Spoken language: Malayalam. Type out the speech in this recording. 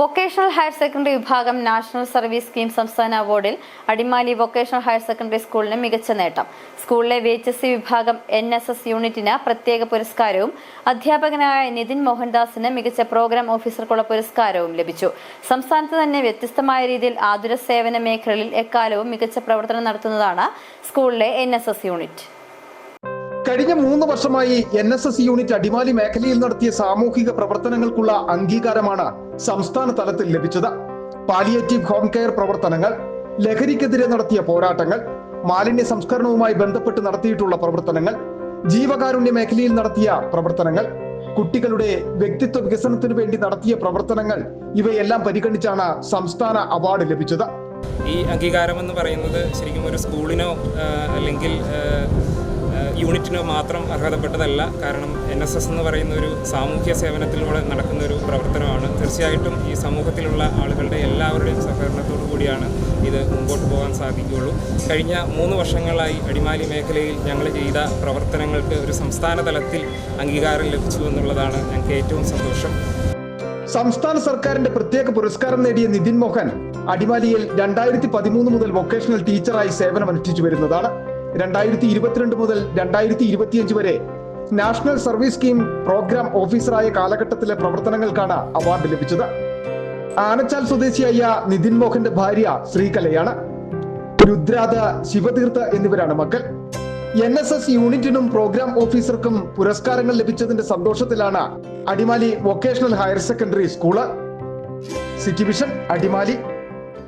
വൊക്കേഷണൽ ഹയർ സെക്കൻഡറി വിഭാഗം നാഷണൽ സർവീസ് സ്കീം സംസ്ഥാന അവാർഡിൽ അടിമാലി വൊക്കേഷണൽ ഹയർ സെക്കൻഡറി സ്കൂളിന് മികച്ച നേട്ടം. സ്കൂളിലെ വി എച്ച് എസ് സി വിഭാഗം എൻ എസ് എസ് യൂണിറ്റിന് പ്രത്യേക പുരസ്കാരവും അധ്യാപകനായ നിതിൻ മോഹൻദാസിന് മികച്ച പ്രോഗ്രാം ഓഫീസർക്കുള്ള പുരസ്കാരവും ലഭിച്ചു. സംസ്ഥാനത്ത് തന്നെ വ്യത്യസ്തമായ രീതിയിൽ ആതുര സേവന മേഖലയിൽ എക്കാലവും മികച്ച പ്രവർത്തനം നടത്തുന്നതാണ് സ്കൂളിലെ എൻ യൂണിറ്റ്. കഴിഞ്ഞ മൂന്ന് വർഷമായി N S S unit Adimali മേഖലയിൽ നടത്തിയ സാമൂഹിക പ്രവർത്തനങ്ങൾക്കുള്ള അംഗീകാരമാണ് സംസ്ഥാന തലത്തിൽ ലഭിച്ചത്. പാലിയേറ്റീവ് ഹോം കെയർ പ്രവർത്തനങ്ങൾ ലഹരിക്കെതിരെ നടത്തിയ പോരാട്ടങ്ങൾ മാലിന്യ സംസ്കരണവുമായി ബന്ധപ്പെട്ട് നടത്തിയിട്ടുള്ള പ്രവർത്തനങ്ങൾ ജീവകാരുണ്യ മേഖലയിൽ നടത്തിയ പ്രവർത്തനങ്ങൾ കുട്ടികളുടെ വ്യക്തിത്വ വികസനത്തിനു വേണ്ടി നടത്തിയ പ്രവർത്തനങ്ങൾ ഇവയെല്ലാം പരിഗണിച്ചാണ് സംസ്ഥാന അവാർഡ് ലഭിച്ചത്. ഈ അംഗീകാരം എന്ന് പറയുന്നത് ശരിക്കും ഒരു സ്കൂളിനോ അല്ലെങ്കിൽ യൂണിറ്റിനോ മാത്രം അർഹതപ്പെട്ടതല്ല. കാരണം എൻ എസ് എസ് എന്ന് പറയുന്ന ഒരു സാമൂഹ്യ സേവനത്തിലൂടെ നടക്കുന്ന ഒരു പ്രവർത്തനമാണ്. തീർച്ചയായിട്ടും ഈ സമൂഹത്തിലുള്ള ആളുകളുടെ എല്ലാവരുടെയും സഹകരണത്തോടു കൂടിയാണ് ഇത് മുമ്പോട്ട് പോകാൻ സാധിക്കുകയുള്ളൂ. കഴിഞ്ഞ മൂന്ന് വർഷങ്ങളായി അടിമാലി മേഖലയിൽ ഞങ്ങൾ ചെയ്ത പ്രവർത്തനങ്ങൾക്ക് ഒരു സംസ്ഥാന തലത്തിൽ അംഗീകാരം ലഭിച്ചു എന്നുള്ളതാണ് ഞങ്ങൾക്ക് ഏറ്റവും സന്തോഷം. സംസ്ഥാന സർക്കാരിന്റെ പ്രത്യേക പുരസ്കാരം നേടിയ നിതിൻ മോഹൻ അടിമാലിയിൽ രണ്ടായിരത്തി പതിമൂന്ന് മുതൽ വൊക്കേഷണൽ ടീച്ചറായി സേവനമനുഷ്ഠിച്ചു വരുന്നതാണ്. രണ്ടായിരത്തി ഇരുപത്തിരണ്ട് മുതൽ രണ്ടായിരത്തി ഇരുപത്തിയഞ്ച് വരെ നാഷണൽ സർവീസ് സ്കീം പ്രോഗ്രാം ഓഫീസറായ കാലഘട്ടത്തിലെ പ്രവർത്തനങ്ങൾക്കാണ് അവാർഡ് ലഭിച്ചത്. ആനച്ചാൽ സ്വദേശിയായ നിതിൻ മോഹന്റെ ഭാര്യ ശ്രീകലയാണ്. രുദ്രാത ശിവതീർത്ഥ എന്നിവരാണ് മക്കൾ. എൻ എസ് എസ് യൂണിറ്റിനും പ്രോഗ്രാം ഓഫീസർക്കും പുരസ്കാരങ്ങൾ ലഭിച്ചതിന്റെ സന്തോഷത്തിലാണ് Adimali vocational higher secondary school. City vision Adimali.